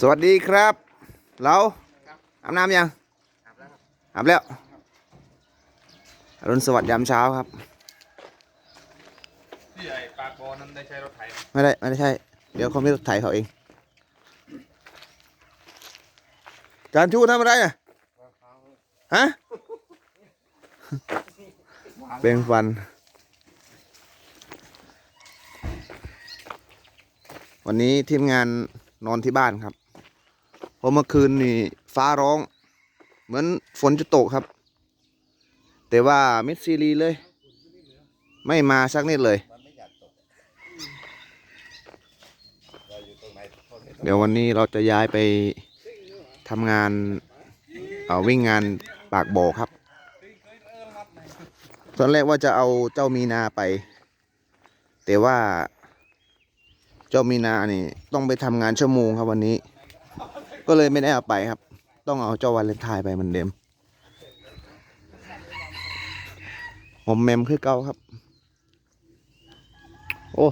สวัสดีครับ เราอาบน้ำยังอาบแล้วอรุณสวัสดิ์ยามเช้าครับที่ไอ้ปากบอนั้นได้ใช้รถไถไหมไม่ได้ไม่ได้ใช่ เดี๋ยวเขาไม่รถไถเขาเองจานชูทำอะไรอะฮะเปลงฟัน วันนี้ทีมงานนอนที่บ้านครับเพ ราะเมื่อคืนนี่ฟ้าร้อง เหมือนฝนจะตกครับ แต่ว่าเม็ดซีรีเลย ไม่มาสักนิดเลย เดี๋ยววันนี้เราจะย้ายไปทำงานเอ่อวิ่งงานปากบ่อครับ ตอนแรกว่าจะเอาเจ้ามีนาไป แต่ว่าเจ้ามีนานี่ต้องไปทำงานชั่วโมงครับวันนี้ ก็เลยไม่ได้เอาไปครับ ต้องเอาเจ้าวาเลนไทน์ไปเหมือนเดิมผมแมมคือเก่าครับ โอ้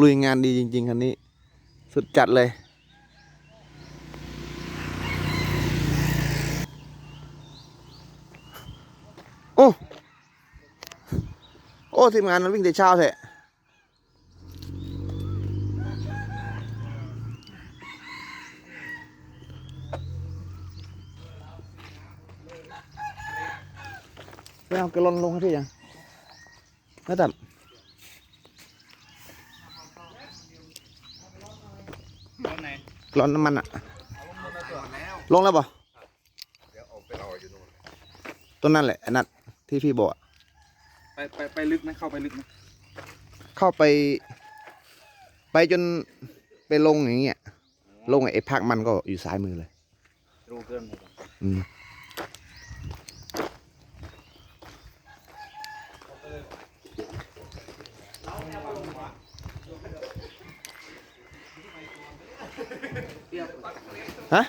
ลุยงานดีจริง ๆ คันนี้ สุดจัดเลยโอ้ โอ้ ทีมงานมันวิ่งแต่เช้าเถอะไป เอากระลอนลงให้พี่ยังนะแต่รถไหนร้อนน้ำมันอะลงแล้วป่ะต้นนั่นแหละไอ้นัดที่พี่บอกอะไปไปไปลึกไหมเข้าไปลึกไหมเข้าไป ไปจนไปลงอย่างเงี้ยลงไอ้พักมันก็อยู่ซ้ายมือเลยรู้เกินหมดอืม ฮะ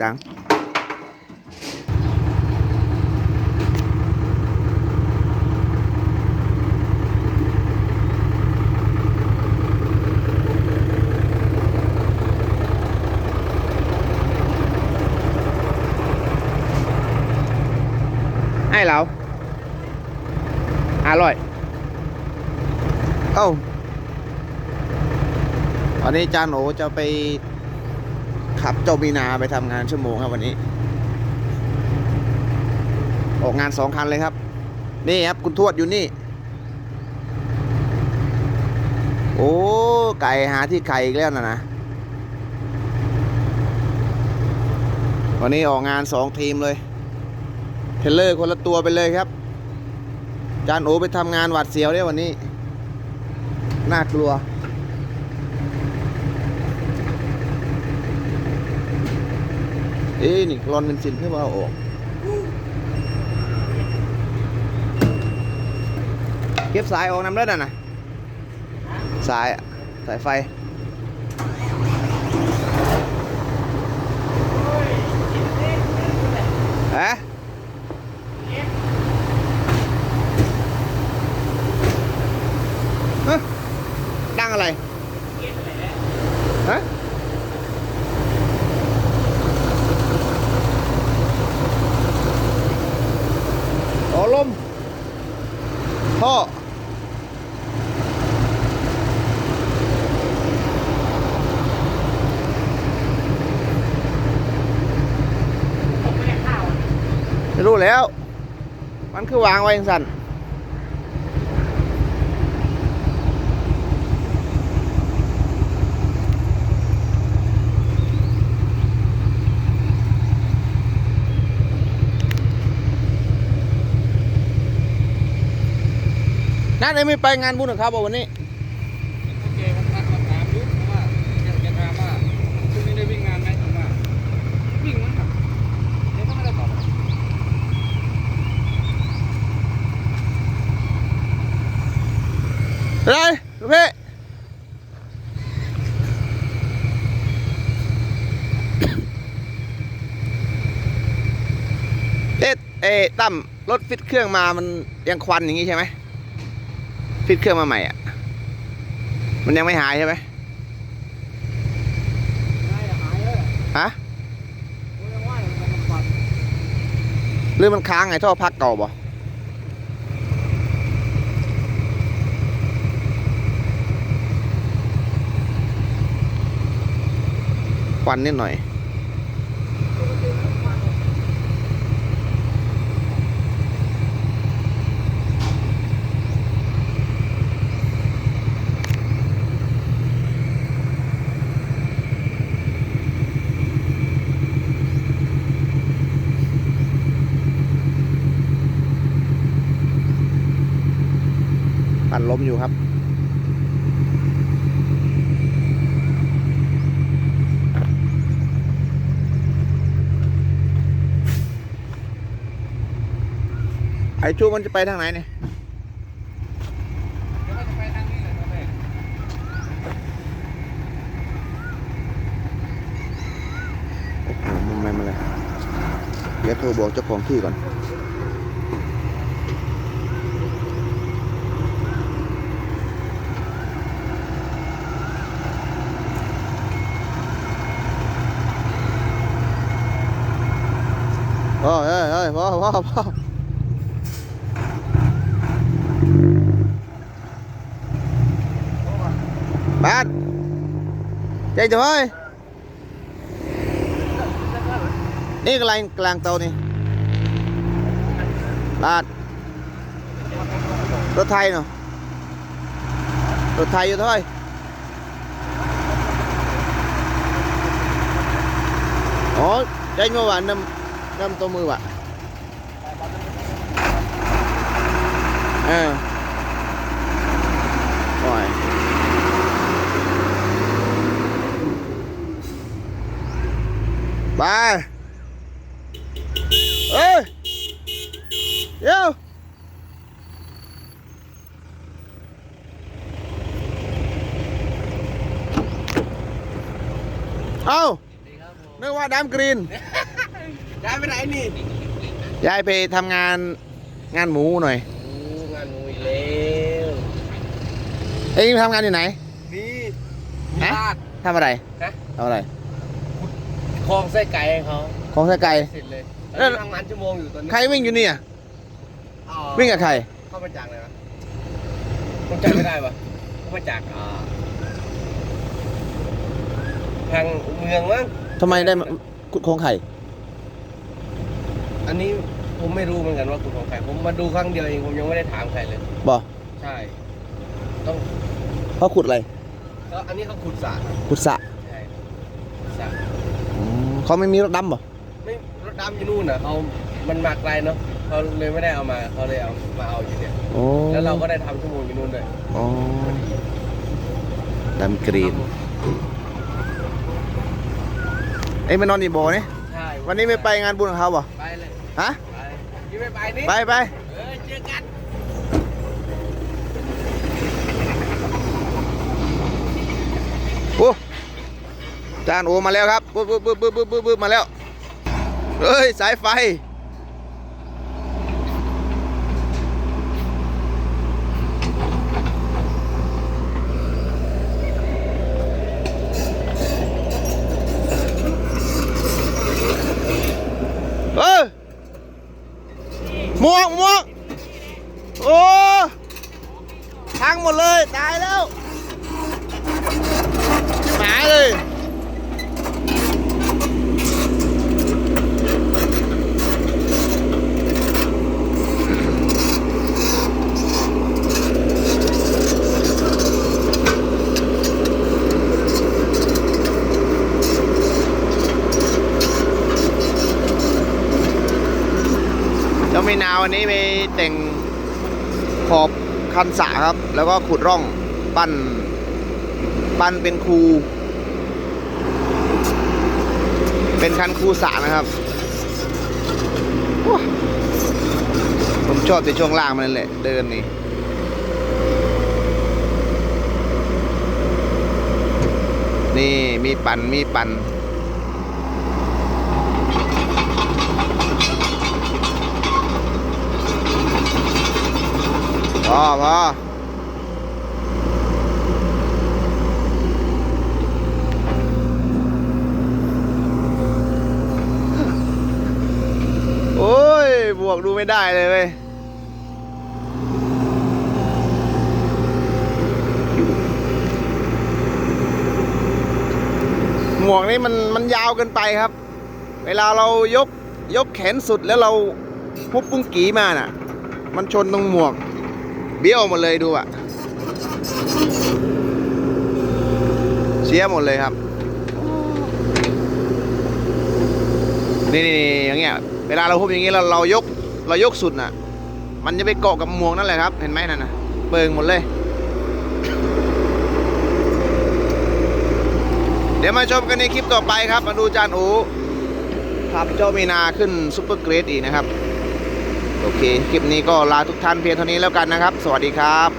จังให้เราอร่อยเอ้าวันนี้จานโอจะไป ขับเจ้ามีนาไปทำงานชั่วโมงครับวันนี้ ออกงานสองคันเลยครับ นี่ครับคุณทวดอยู่นี่ โอ้ไก่หาที่ไข่อีกแล้วนะนะ วันนี้ออกงานสองทีมเลย เทเลอร์คนละตัวไปเลยครับ จานโอไปทำงานหวัดเสียวเนี่ยวันนี้ น่ากลัว เอ้นี่กรอนเป็นสินเพื่อว่าออก เก็บสายออกน้ำเลือดน่ะนะสายสายไฟ ฮะ ฮะดังอะไร ฮะ อ๋อลม พ่อไม่รู้แล้ว มันคือวางไว้อย่างสั่น นั่นเองไม่ไปงานบุญกับเขาบอกวันนี้โอเคผมทักมาถามยุเพราะว่ากจะถามว่าช่วงนี้ได้วิ่งงานไหมผมว่าวิ่งมั้งครับเดี๋ยวก็ไม่ได้ตอบอะไรลูกพี่เอ๊ะเอตั้มรถฟิตเครื่องมามันยังควันอย่างงี้ใช่ไหม ฟิตเครื่องมาใหม่อะ มันยังไม่หายใช่ไหมไหายฮะโอ้ยยังว่าอยู่มันปัดหรือมันค้างไงท่อพักเก่าบ่ควันนิดหน่อย ปั่นล้มอยู่ครับ ไอ้ชูมันจะไปทางไหนเนี่ยเดี๋ยวก็จะไปทางนี้แหละครับแม่โอ้โหมันไม่มาเลย เดี๋ยวโทรบอกเจ้าของที่ก่อน พ่อเฮ้ยเฮ้ย พ่อพ่อพ่อบ้านใจจะเฮ้ยนี่กลางกลางเตานี่ลาดรถไทยเนาะรถไทยอยู่เท่าไหร่อ๋อใจเมื่อวานนำนำตัวมือวะ เออโอ้ยไปเอ้ยเดี๋ยวเอานึกว่าดำกรีนย้ายไปไหนนี่ยายไปทำงานงานหมูหน่อย โอ้งานหนูอีกแล้ว เอ้ยทำงานอยู่ไหนนี่ฮะลาด ทำอะไรฮะ ทำอะไรคลองไส้ไก่ให้เขาของใส่ไก่เสร็จเลยแล้แล้ววทำงานชั่วโมงอยู่ตอนนี้ใครวิ่งอยู่เนี่ยอ๋อวิ่งกับใครเข้ามาจากไหนวะต้องจำไม่ได้ปะเข้ามาจากอ่าทางเมืองมั้งทำไมได้มาขุดของไข่อันนี้ผมไม่รู้เหมือนกันว่าคุณของใครผมมาดูครั้งเดียวเองผมยังไม่ได้ถามใครเลย บอใช่ ต้อง เขาขุดอะไรก็อันนี้เขาขุดสระขุดสระใช่สระอืมเขาไม่มีรถดำบ่ไม่รถดำอยู่นู่นน่ะเขามันมาไกลเนาะเขาเลยไม่ได้เอามาเขาเลยเอามาเอาอยู่เนี่ยโอ้แล้วเราก็ได้ทำชั่วโมงอยู่นู่นด้วยอ๋อดำกรีนเอ้ยมานอนอีโบนี่ใช่วันนี้ไม่ไปงานบุญของเขาบ่ไปเลย ฮะไปยี่ไม่ไปนี่ ไปไป เออเจอกัน โอ้ จานโอมาแล้วครับปึ๊บปึ๊บปึ๊บปึ๊บปึ๊บบึ๊บมาแล้วเฮ้ยสายไฟ เออหมวกหมวกโอ้พังหมดเลย ตายแล้วหมาเลย มีนาวันนี้ไปแต่งขอบคันสะครับ แล้วก็ขุดร่องปั้น ปั้นเป็นคู เป็นคันคูสะนะครับผมชอบในช่วงล่างมันนั่นแหละเดินนี่นี่มีปั่นมีปั่น พอพอโอ้ย บวกดูไม่ได้เลยเว้ยหมวกนี้มันมันยาวเกินไปครับ เวลาเรายกยกแขนสุดแล้วเราพุบปุ้งกีมาน่ะ มันชนตรงหมวก เบี้ยวหมดเลยดูอะเสียหมดเลยครับ นี่นี่อย่างเงี้ย เวลาเราพุบอย่างเงี้ยเราเรายกเรายกสุดน่ะ มันจะไปเกาะกับหมวกนั่นแหละครับ เห็นไหมนั่นน่ะ เปิงหมดเลย เดี๋ยวมาชมกันในคลิปต่อไปครับ มาดูจานอูขับเจ้ามีนาขึ้นซุปเปอร์เกรดอีกนะครับ โอเค คลิปนี้ก็ลาทุกท่านเพียงเท่านี้แล้วกันนะครับ สวัสดีครับ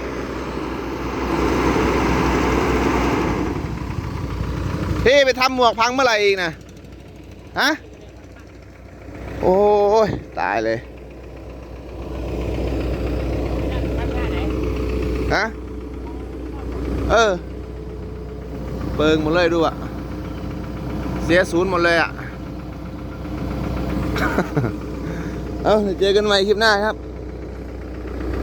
พี่ไปทำหมวกพังเมื่อไหร่อีกนะฮะ โอ้ย ตายเลย ฮะ เออ เปิงหมดเลยดูอะเสียศูนย์หมดเลยอะ เอาเดี๋ยวเจอกันใหม่คลิปหน้าครับ